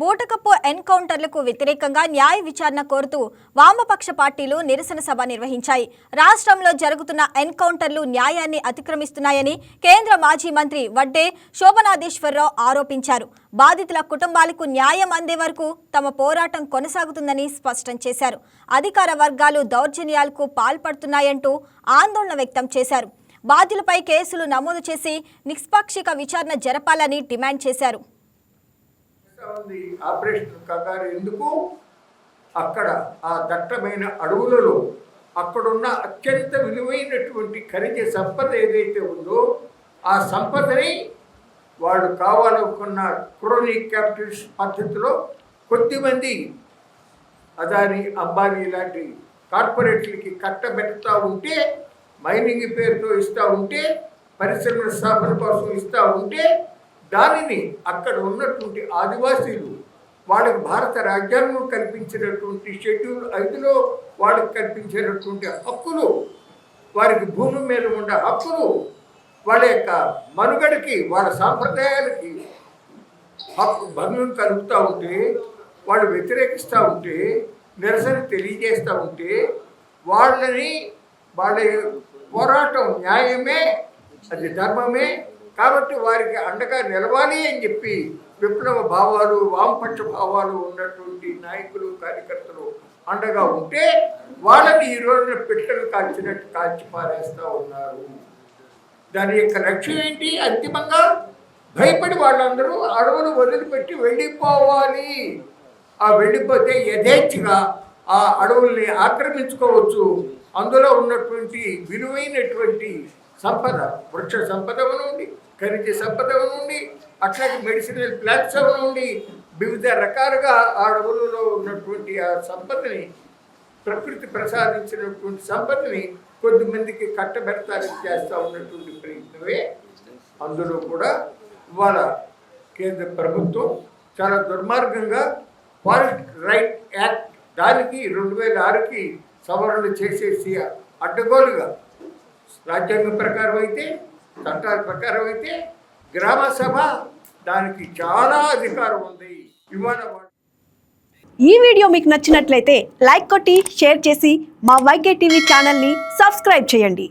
బూటకప్పు ఎన్కౌంటర్లకు వ్యతిరేకంగా న్యాయ విచారణ కోరుతూ వామపక్ష పార్టీలు నిరసన సభ నిర్వహించాయి. రాష్ట్రంలో జరుగుతున్న ఎన్కౌంటర్లు న్యాయాన్ని అతిక్రమిస్తున్నాయని కేంద్ర మాజీ మంత్రి వడ్డే శోభనాదేశ్వరరావు ఆరోపించారు. బాధితుల కుటుంబాలకు న్యాయం అందే వరకు తమ పోరాటం కొనసాగుతుందని స్పష్టం చేశారు. అధికార వర్గాలు దౌర్జన్యాలకు పాల్పడుతున్నాయంటూ ఆందోళన వ్యక్తం చేశారు. బాధ్యులపై కేసులు నమోదు చేసి నిష్పాక్షిక విచారణ జరపాలని డిమాండ్ చేశారు. ఉంది. ఆపరేషన్ కంగారు. ఎందుకు? అక్కడ ఆ దట్టమైన అడవులలో అక్కడున్న అత్యంత విలువైనటువంటి ఖనిజ సంపద ఏదైతే ఉందో ఆ సంపదని వాళ్ళు కావాలనుకున్న క్రోనీ క్యాపిటల్స్ పద్ధతిలో కొద్దిమంది అదాని అంబానీ లాంటి కార్పొరేట్లకి కట్టబెడతా ఉంటే మైనింగ్ పేరుతో ఇస్తూ ఉంటే పరిశ్రమల స్థాపన కోసం ఇస్తూ ఉంటే దానిని అక్కడ ఉన్నటువంటి ఆదివాసీలు వాళ్ళకి భారత రాజ్యాంగం కల్పించినటువంటి షెడ్యూల్ ఐదులో వాళ్ళకి కల్పించినటువంటి హక్కులు వారికి భూమి మీద ఉండే హక్కులు వాళ్ళ యొక్క మనుగడకి వాళ్ళ సాంప్రదాయాలకి హక్కు భంగం కలుగుతూ ఉంటే వాళ్ళు వ్యతిరేకిస్తూ ఉంటే నిరసన తెలియజేస్తూ ఉంటే వాళ్ళని వాళ్ళ పోరాటం న్యాయమే అది ధర్మమే కాబట్టి వారికి అండగా నిలవాలి అని చెప్పి విప్లవ భావాలు వామపక్ష భావాలు ఉన్నటువంటి నాయకులు కార్యకర్తలు అండగా ఉంటే వాళ్ళని ఈ రోజున పిట్టలు కాల్చినట్టు కాల్చి పారేస్తూ ఉన్నారు. దాని యొక్క లక్ష్యం ఏంటి? అంతిమంగా భయపడి వాళ్ళందరూ అడవులు వదిలిపెట్టి వెళ్ళిపోవాలి. ఆ వెళ్ళిపోతే యథేచ్ఛగా ఆ అడవుల్ని ఆక్రమించుకోవచ్చు. అందులో ఉన్నటువంటి విలువైనటువంటి సంపద వృక్ష సంపద ఉండి ఖనిజ సంపద నుండి అట్లాగే మెడిసినల్ ప్లాంట్స్ నుండి వివిధ రకాలుగా ఆ అడవులలో ఉన్నటువంటి ఆ సంపదని ప్రకృతి ప్రసాదించినటువంటి సంపదని కొద్దిమందికి కట్టబెడతానికి చేస్తూ ఉన్నటువంటి ప్రయత్నమే అందులో కూడా ఇవాళ కేంద్ర ప్రభుత్వం చాలా దుర్మార్గంగా ఫారెస్ట్ రైట్ యాక్ట్ దానికి రెండు వేల ఆరుకి సవరణలు చేసేసి అడ్డగోలుగా రాజ్యాంగం ప్రకారం అయితే చట్టాల ప్రకారం అయితే గ్రామ సభ దానికి చాలా అధికారం ఉంది. ఇవాళ ఈ వీడియో మీకు నచ్చినట్లయితే లైక్ కొట్టి షేర్ చేసి మా వైకే టీవీ ఛానల్ని సబ్స్క్రైబ్ చేయండి.